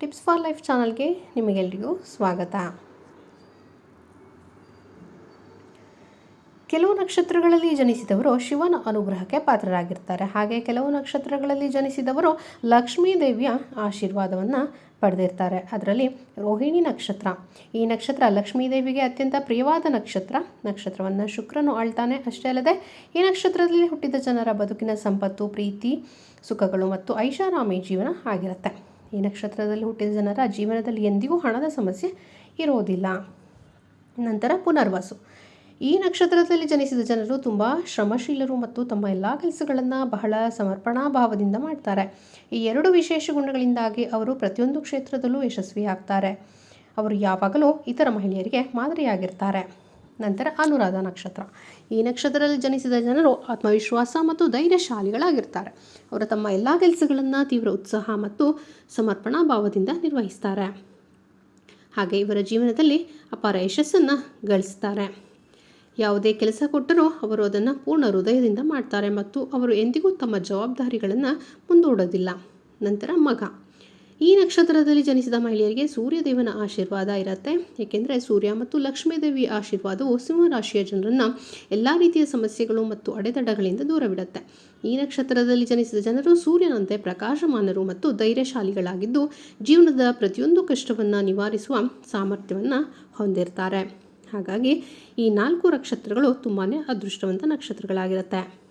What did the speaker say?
Tips for life ಚಾನಲ್ಗೆ ನಿಮಗೆಲ್ಲರಿಗೂ ಸ್ವಾಗತ. ಕೆಲವು ನಕ್ಷತ್ರಗಳಲ್ಲಿ ಜನಿಸಿದವರು ಶಿವನ ಅನುಗ್ರಹಕ್ಕೆ ಪಾತ್ರರಾಗಿರ್ತಾರೆ. ಹಾಗೆ ಕೆಲವು ನಕ್ಷತ್ರಗಳಲ್ಲಿ ಜನಿಸಿದವರು ಲಕ್ಷ್ಮೀ ದೇವಿಯ ಆಶೀರ್ವಾದವನ್ನು ಪಡೆದಿರ್ತಾರೆ. ಅದರಲ್ಲಿ ರೋಹಿಣಿ ನಕ್ಷತ್ರ. ಈ ನಕ್ಷತ್ರ ಲಕ್ಷ್ಮೀ ದೇವಿಗೆ ಅತ್ಯಂತ ಪ್ರಿಯವಾದ ನಕ್ಷತ್ರ. ನಕ್ಷತ್ರವನ್ನು ಶುಕ್ರನು ಆಳ್ತಾನೆ ಅಷ್ಟೇ ಅಲ್ಲದೆ, ಈ ನಕ್ಷತ್ರದಲ್ಲಿ ಹುಟ್ಟಿದ ಜನರ ಬದುಕಿನ ಸಂಪತ್ತು, ಪ್ರೀತಿ, ಸುಖಗಳು ಮತ್ತು ಐಷಾರಾಮಿ ಜೀವನ ಆಗಿರುತ್ತೆ. ಈ ನಕ್ಷತ್ರದಲ್ಲಿ ಹುಟ್ಟಿದ ಜನರ ಜೀವನದಲ್ಲಿ ಎಂದಿಗೂ ಹಣದ ಸಮಸ್ಯೆ ಇರೋದಿಲ್ಲ. ನಂತರ ಪುನರ್ವಾಸು. ಈ ನಕ್ಷತ್ರದಲ್ಲಿ ಜನಿಸಿದ ಜನರು ತುಂಬ ಶ್ರಮಶೀಲರು ಮತ್ತು ತಮ್ಮ ಎಲ್ಲ ಕೆಲಸಗಳನ್ನು ಬಹಳ ಸಮರ್ಪಣಾ ಭಾವದಿಂದ ಮಾಡ್ತಾರೆ. ಈ ಎರಡು ವಿಶೇಷ ಗುಣಗಳಿಂದಾಗಿ ಅವರು ಪ್ರತಿಯೊಂದು ಕ್ಷೇತ್ರದಲ್ಲೂ ಯಶಸ್ವಿಯಾಗ್ತಾರೆ. ಅವರು ಯಾವಾಗಲೂ ಇತರ ಮಹಿಳೆಯರಿಗೆ ಮಾದರಿಯಾಗಿರ್ತಾರೆ. ನಂತರ ಅನುರಾಧ ನಕ್ಷತ್ರ. ಈ ನಕ್ಷತ್ರದಲ್ಲಿ ಜನಿಸಿದ ಜನರು ಆತ್ಮವಿಶ್ವಾಸ ಮತ್ತು ಧೈರ್ಯಶಾಲಿಗಳಾಗಿರ್ತಾರೆ. ಅವರು ತಮ್ಮ ಎಲ್ಲ ಕೆಲಸಗಳನ್ನು ತೀವ್ರ ಉತ್ಸಾಹ ಮತ್ತು ಸಮರ್ಪಣಾ ಭಾವದಿಂದ ನಿರ್ವಹಿಸ್ತಾರೆ. ಹಾಗೆ ಇವರ ಜೀವನದಲ್ಲಿ ಅಪಾರ ಯಶಸ್ಸನ್ನು ಗಳಿಸ್ತಾರೆ. ಯಾವುದೇ ಕೆಲಸ ಕೊಟ್ಟರೂ ಅವರು ಅದನ್ನು ಪೂರ್ಣ ಹೃದಯದಿಂದ ಮಾಡ್ತಾರೆ ಮತ್ತು ಅವರು ಎಂದಿಗೂ ತಮ್ಮ ಜವಾಬ್ದಾರಿಗಳನ್ನು ಮುಂದೂಡೋದಿಲ್ಲ. ನಂತರ ಮಗ. ಈ ನಕ್ಷತ್ರದಲ್ಲಿ ಜನಿಸಿದ ಮಹಿಳೆಯರಿಗೆ ಸೂರ್ಯದೇವನ ಆಶೀರ್ವಾದ ಇರುತ್ತೆ. ಏಕೆಂದರೆ ಸೂರ್ಯ ಮತ್ತು ಲಕ್ಷ್ಮೀದೇವಿ ಆಶೀರ್ವಾದವು ಸಿಂಹರಾಶಿಯ ಜನರನ್ನು ಎಲ್ಲ ರೀತಿಯ ಸಮಸ್ಯೆಗಳು ಮತ್ತು ಅಡೆತಡೆಗಳಿಂದ ದೂರವಿಡುತ್ತೆ. ಈ ನಕ್ಷತ್ರದಲ್ಲಿ ಜನಿಸಿದ ಜನರು ಸೂರ್ಯನಂತೆ ಪ್ರಕಾಶಮಾನರು ಮತ್ತು ಧೈರ್ಯಶಾಲಿಗಳಾಗಿದ್ದು ಜೀವನದ ಪ್ರತಿಯೊಂದು ಕಷ್ಟವನ್ನು ನಿವಾರಿಸುವ ಸಾಮರ್ಥ್ಯವನ್ನು ಹೊಂದಿರ್ತಾರೆ. ಹಾಗಾಗಿ ಈ ನಾಲ್ಕು ನಕ್ಷತ್ರಗಳು ತುಂಬಾ ಅದೃಷ್ಟವಂತ ನಕ್ಷತ್ರಗಳಾಗಿರುತ್ತೆ.